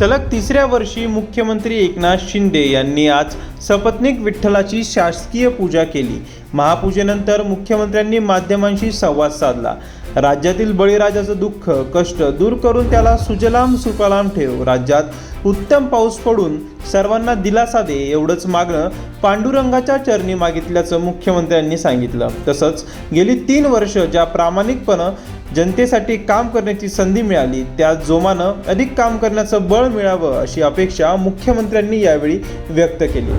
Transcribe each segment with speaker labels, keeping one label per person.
Speaker 1: सलग तिसऱ्या वर्षी मुख्यमंत्री एकनाथ शिंदे यांनी आज सपत्नीक विठ्ठलाची शासकीय पूजा केली. महापूजेनंतर मुख्यमंत्र्यांनी माध्यमांशी संवाद साधला. राज्यातील बळीराजाचं दुःख कष्ट दूर करून त्याला सुजलाम सुफलाम ठेव. राज्यात उत्तम पाऊस पडून सर्वांना दिलासा दे एवढंच मागणं पांडुरंगाच्या चरणी मागितल्याचं मुख्यमंत्र्यांनी सांगितलं. तसंच गेली तीन वर्ष ज्या प्रामाणिकपणं जनतेसाठी काम करण्याची संधी मिळाली त्या जोमानं अधिक काम करण्याचं बळ मिळावं अशी अपेक्षा मुख्यमंत्र्यांनी यावेळी व्यक्त केली.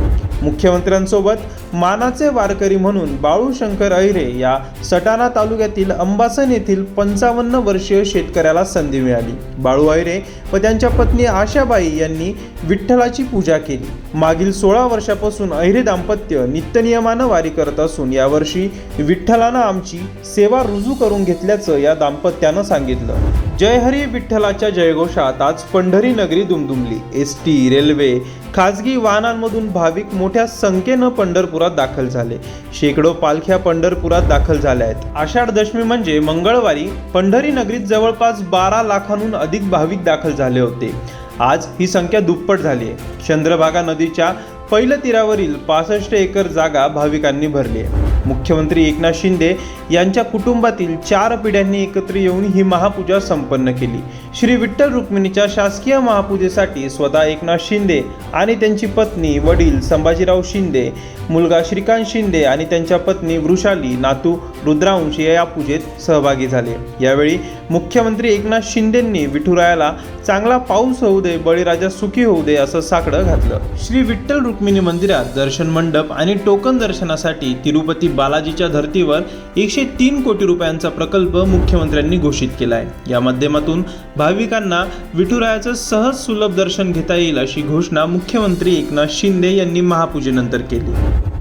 Speaker 1: मुख्यमंत्र्यांसोबत मानाचे वारकरी म्हणून बाळू शंकर अहिरे या सटाणा तालुक्यातील अंबासन येथील पंचावन्न वर्षीय शेतकऱ्याला संधी मिळाली. बाळू अहिरे व त्यांच्या पत्नी आशाबाई यांनी विठ्ठलाची पूजा केली. मागील सोळा वर्षापासून अहिरे दाम्पत्य नित्यनियमानं वारी करत असून यावर्षी विठ्ठलानं आमची सेवा रुजू करून घेतल्याचं या दाम्पत्यानं सांगितलं. जय हरी विठ्ठलाच्या जयघोषात आज पंढरी नगरी दुमदुमली. एस टी रेल्वे खाजगी वाहनांमधून भाविक मोठ्या संख्येनं पंढरपुरात दाखल झाले. शेकडो पालख्या पंढरपुरात दाखल झाल्या आहेत. आषाढ दशमी म्हणजे मंगळवारी पंढरी नगरीत जवळपास बारा लाखांहून अधिक भाविक दाखल झाले होते. आज ही संख्या दुप्पट झाली आहे. चंद्रभागा नदीच्या पहिल्या तीरावरील पासष्ट एकर जागा भाविकांनी भरली आहे. मुख्यमंत्री एकनाथ शिंदे यांच्या कुटुंबातील चार पिढ्यांनी एकत्र येऊन ही महापूजा संपन्न केली. श्री विठ्ठल रुक्मिणीच्या शासकीय महापूजेसाठी स्वतः एकनाथ शिंदे आणि त्यांची पत्नी वडील संभाजीराव शिंदे मुलगा श्रीकांत शिंदे आणि त्यांच्या पत्नी वृषाली नातू रुद्रांश या पूजेत सहभागी झाले. यावेळी मुख्यमंत्री एकनाथ शिंदेंनी विठुरायाला चांगला पाऊस होऊ दे बळीराजा सुखी होऊ दे असं साकडं घातलं. श्री विठ्ठल रुक्मिणी मंदिरात दर्शन मंडप आणि टोकन दर्शनासाठी तिरुपती बालाजीच्या धर्तीवर एकशे तीन कोटी रुपयांचा प्रकल्प मुख्यमंत्र्यांनी घोषित केला आहे या माध्यमातून भाविकांना विठुरायाचं सहज सुलभ दर्शन घेता येईल अशी घोषणा मुख्यमंत्री एकनाथ शिंदे यांनी महापूजेनंतर केली.